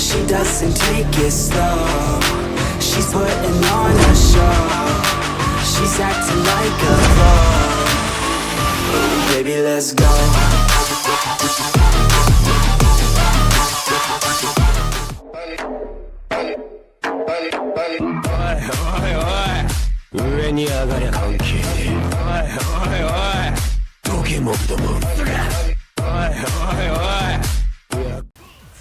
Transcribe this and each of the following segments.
She doesn't take it slow. She's putting on a show. She's acting like a pro. Baby, let's go. Oi, oi, oi. 上に上がりゃ関係ねえ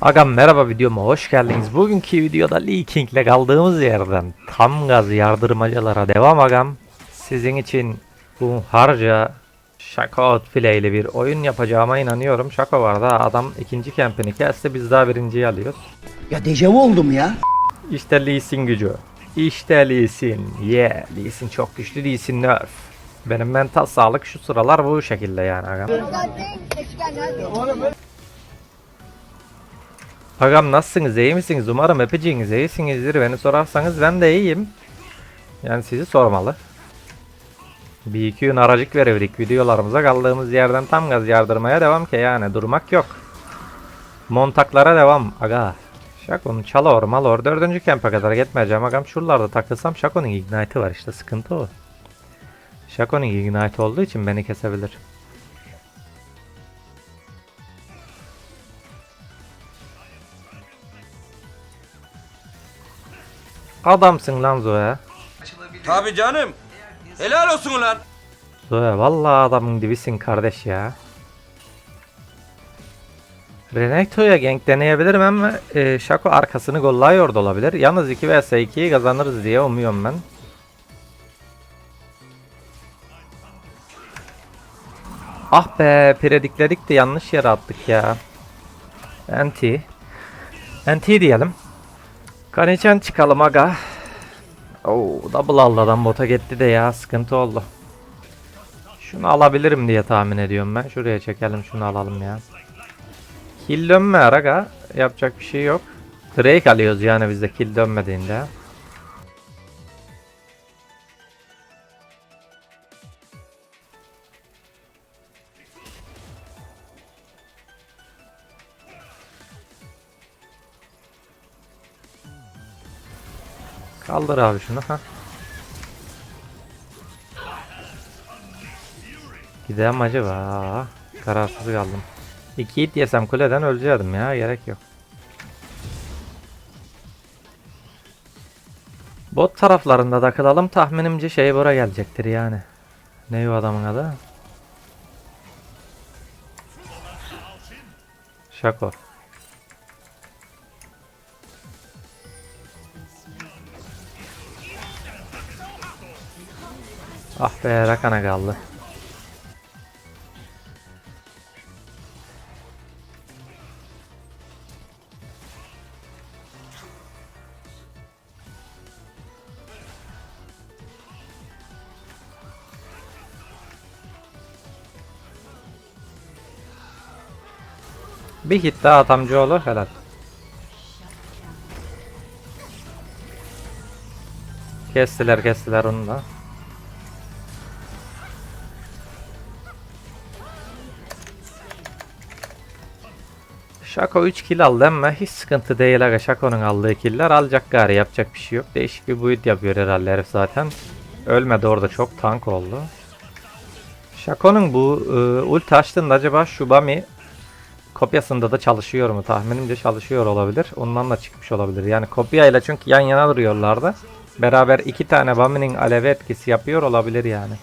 Agam merhaba videoma hoş geldiniz. Bugünkü videoda Lee King'le kaldığımız yerden tam gaz yardırmacalara devam agam. Sizin için bu harca Şaka Outplay ile bir oyun yapacağıma inanıyorum. Şaka var da adam ikinci kempini kesti biz daha birinciyi alıyoruz. Ya dejavu oldum ya. İşte Lee Sin gücü. İşte Lee Sin. Yeah Lee Sin çok güçlü Lee Sin nerf. Benim mental sağlık şu sıralar bu şekilde yani agam. Agam nasılsınız iyi misiniz? Umarım hepiniz iyisinizdir. Beni sorarsanız ben de iyiyim. Yani sizi sormalı. Bir iki gün aracık verirdik videolarımıza kaldığımız yerden tam gaz yardırmaya devam ki yani durmak yok. Montaklara devam aga. Şako'nun çalor malor dördüncü kempe kadar gitmeyeceğim agam şuralarda takılsam Şako'nun ignite'ı var işte sıkıntı o. Şako'nun ignite olduğu için beni kesebilir. Adamsın lan Zoe. Tabii canım. Helal olsun ulan. Zoe vallahi adamın dibisin kardeş ya. Renekto'ya gank deneyebilirim ama e, Shaco arkasını gollıyor da olabilir. Yalnız 2 vs 2'yi kazanırız diye umuyorum ben. Ah be predikledik de yanlış yere attık ya. Anti. Anti diyelim. Kanecen çıkalım aga. Oo, double aldı adam bota gitti de ya sıkıntı oldu. Şunu alabilirim diye tahmin ediyorum ben. Şuraya çekelim şunu alalım ya. Kill dönme araga. Yapacak bir şey yok. Drake alıyoruz yani bizde kill dönmediğinde. Kaldır abi şunu ha. Gidelim acaba? Kararsız kaldım. İki hit yesem kuleden öleceğim ya gerek yok. Bot taraflarında da kalalım tahminimce şey bora gelecektir yani. Ne o adamın adı? Şako. Ah be Rakan'a kaldı. Bir hit daha atamcıoğlu helal. Kestiler kestiler onu da. Şako 3 kill aldı ama hiç sıkıntı değil aga Şako'nun aldığı killer alacak gari yapacak bir şey yok. Değişik bir build yapıyor herhalde herif zaten. Ölmedi orada çok tank oldu. Şako'nun bu e, ulti açtığında acaba Shubami kopyasında da çalışıyor mu? Tahminimce çalışıyor olabilir. Ondan da çıkmış olabilir. Yani kopyayla çünkü yan yana duruyorlardı. Beraber iki tane Bami'nin alevi etkisi yapıyor olabilir yani.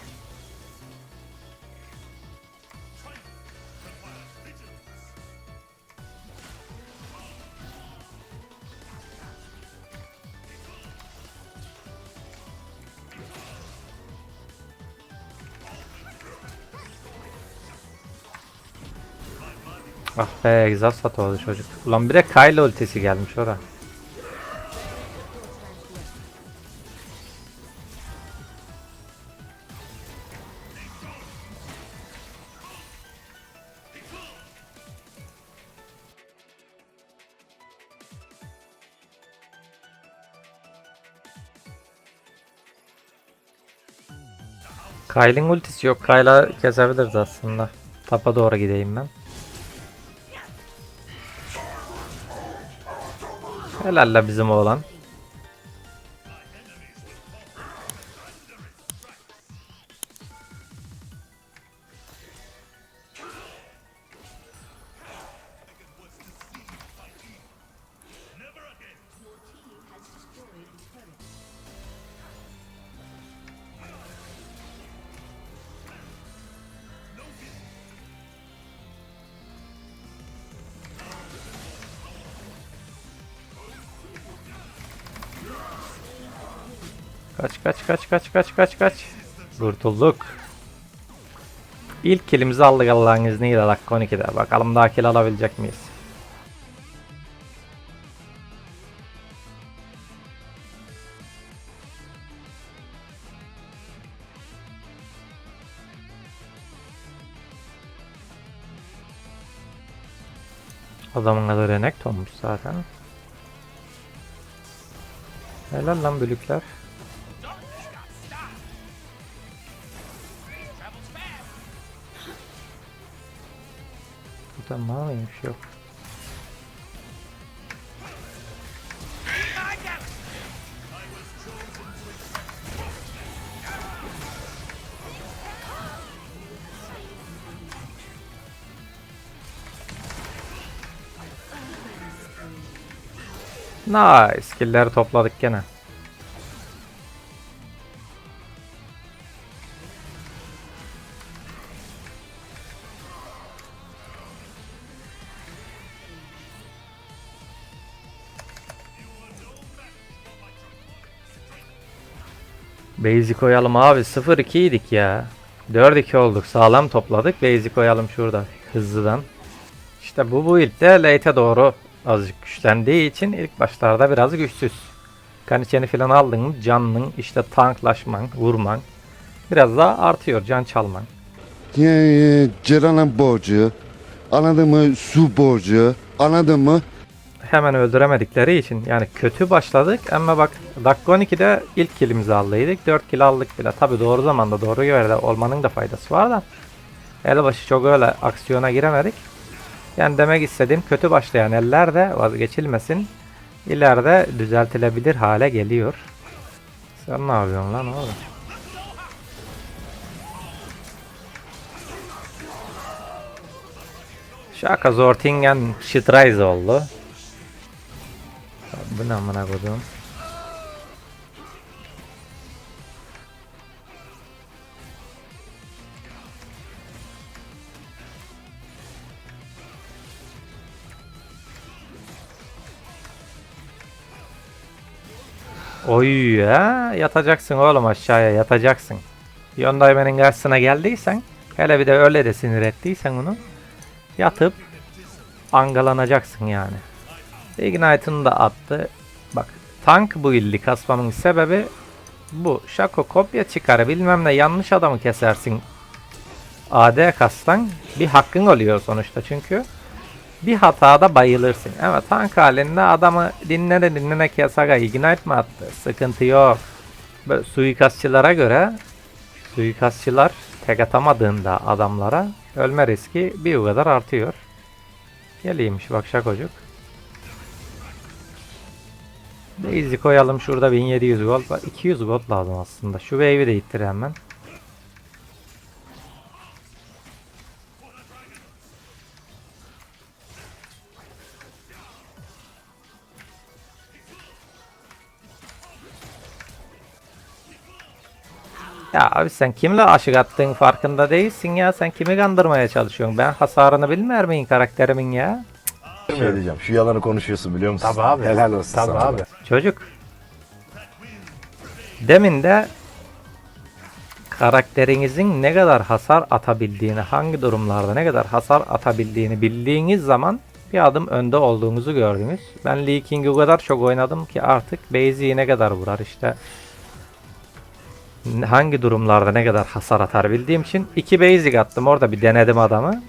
Ah be exhaust oldu çocuk. Ulan bir de Kyle ultisi gelmiş ora. Kyle'in ultisi yok. Kyle'a kesebiliriz aslında. Tapa doğru gideyim ben. Helal la bizim oğlan. Kaç kaç kaç kaç kaç kaç kaç. Kurtulduk. İlk kilimizi aldık Allah'ın izniyle dakika 12'de. Bakalım daha kill alabilecek miyiz? Adamın adı Renekton'muş zaten. Helal lan bölükler. Burada var mıymış yok. Nice. Skill'leri topladık gene. Basic koyalım abi 0-2 idik ya. 4-2 olduk sağlam topladık. Basic koyalım şurada hızlıdan. İşte bu build'de late'e doğru azıcık güçlendiği için ilk başlarda biraz güçsüz. Kaniçeni falan aldın mı canın işte tanklaşman, vurman biraz daha artıyor can çalman. Ceren'in borcu, anladın mı? Su borcu, anladın mı? Hemen öldüremedikleri için yani kötü başladık ama bak dakika 12'de ilk killimizi aldıydık 4 kill aldık bile. Tabi doğru zamanda doğru yerde olmanın da faydası var da elbaşı çok öyle aksiyona giremedik. Yani demek istediğim kötü başlayan eller de vazgeçilmesin. İleride düzeltilebilir hale geliyor. Sen ne yapıyorsun lan oğlum? Şaka Zortingen Shitrise oldu. Bu ne amına koyduğum? Oy ya yatacaksın oğlum aşağıya yatacaksın. Yondaymen'in karşısına geldiysen hele bir de öyle de sinir ettiysen onu yatıp angalanacaksın yani. Ignite'ını da attı. Bak tank bu illi kasmamın sebebi bu. Şako kopya çıkar bilmem ne yanlış adamı kesersin. AD kastan bir hakkın oluyor sonuçta çünkü bir hatada bayılırsın. Ama tank halinde adamı dinlene dinlene kesaga ignite mi attı? Sıkıntı yok. Böyle suikastçılara göre suikastçılar tek atamadığında adamlara ölme riski bir o kadar artıyor. Geliymiş bak şakocuk. Daisy koyalım şurada 1700 gold var. 200 gold lazım aslında. Şu wave'i de ittir hemen. Ya abi sen kimle aşık attığın farkında değilsin ya. Sen kimi kandırmaya çalışıyorsun? Ben hasarını bilmer miyim karakterimin ya? Şey diyeceğim. Şu yalanı konuşuyorsun biliyor musun? Tabii abi. Helal olsun Tabii sana. abi. Çocuk. Demin de karakterinizin ne kadar hasar atabildiğini, hangi durumlarda ne kadar hasar atabildiğini bildiğiniz zaman bir adım önde olduğunuzu gördünüz. Ben Lee King'i o kadar çok oynadım ki artık Baze'i ne kadar vurar işte hangi durumlarda ne kadar hasar atar bildiğim için iki basic attım orada bir denedim adamı.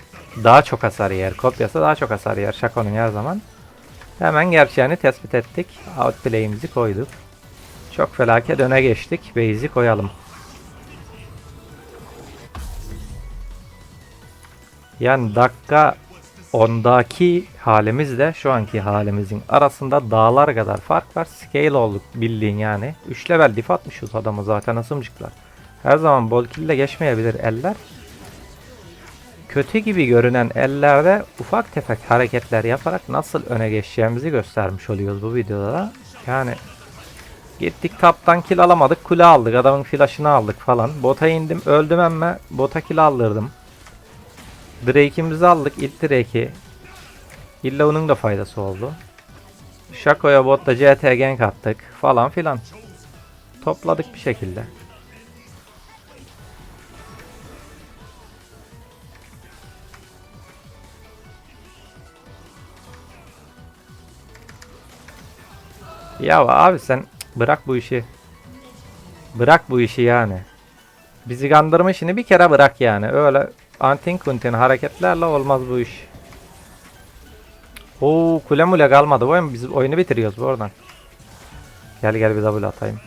Daha çok hasar yer. Kopyası daha çok hasar yer. Shaco'nun her zaman. Hemen gerçeğini tespit ettik. Outplay'imizi koyduk. Çok felaket öne geçtik. Base'i koyalım. Yani dakika ondaki halimizle şu anki halimizin arasında dağlar kadar fark var. Scale olduk bildiğin yani. 3 level dif atmışız adamı zaten asımcıklar. Her zaman bol kill geçmeyebilir eller. Kötü gibi görünen ellerde ufak tefek hareketler yaparak nasıl öne geçeceğimizi göstermiş oluyoruz bu videoda da. Yani gittik taptan kill alamadık kule aldık adamın flash'ını aldık falan. Bota indim öldüm emme bota kill aldırdım. Drake'imizi aldık ilk Drake'i. İlla onun da faydası oldu. Shaco'ya botta CT gank attık falan filan. Topladık bir şekilde. Ya abi sen bırak bu işi. Bırak bu işi yani. Bizi kandırma işini bir kere bırak yani. Öyle antin kuntin hareketlerle olmaz bu iş. Oo kule mule kalmadı. Bu oyun biz oyunu bitiriyoruz bu oradan. Gel gel bir double atayım.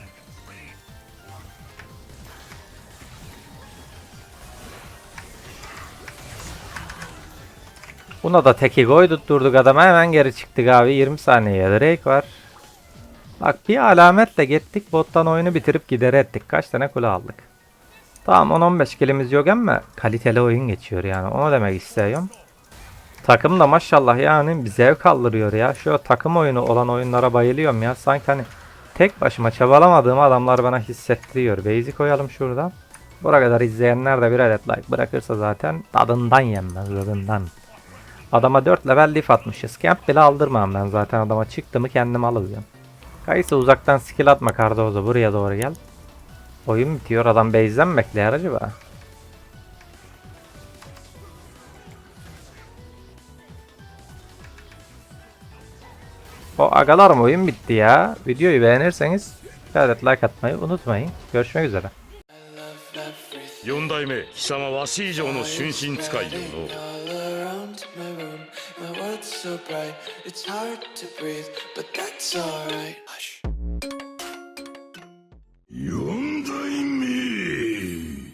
Buna da teki koyduk durduk adama hemen geri çıktık abi 20 saniye Drake var. Bak bir alametle gittik bottan oyunu bitirip gider ettik. Kaç tane kule aldık. Tamam 10-15 kilimiz yok ama kaliteli oyun geçiyor yani onu demek istiyorum. Takım da maşallah yani zevk kaldırıyor ya. Şu takım oyunu olan oyunlara bayılıyorum ya. Sanki hani tek başıma çabalamadığım adamlar bana hissettiriyor. Base'i koyalım şuradan. Buraya kadar izleyenler de bir adet like bırakırsa zaten tadından yenmez tadından. Adama 4 level diff atmışız. Camp bile aldırmam ben zaten adama çıktı mı kendim alıyorum. Kayısı uzaktan skill atma Cardozo buraya doğru gel. Oyun bitiyor adam base'den mi bekler acaba? O agalar mı oyun bitti ya. Videoyu beğenirseniz bir adet like atmayı unutmayın. Görüşmek üzere. 四代目貴様わし以上の春心使いよの all around my room. My world's so bright, it's hard to breathe, but that's alright.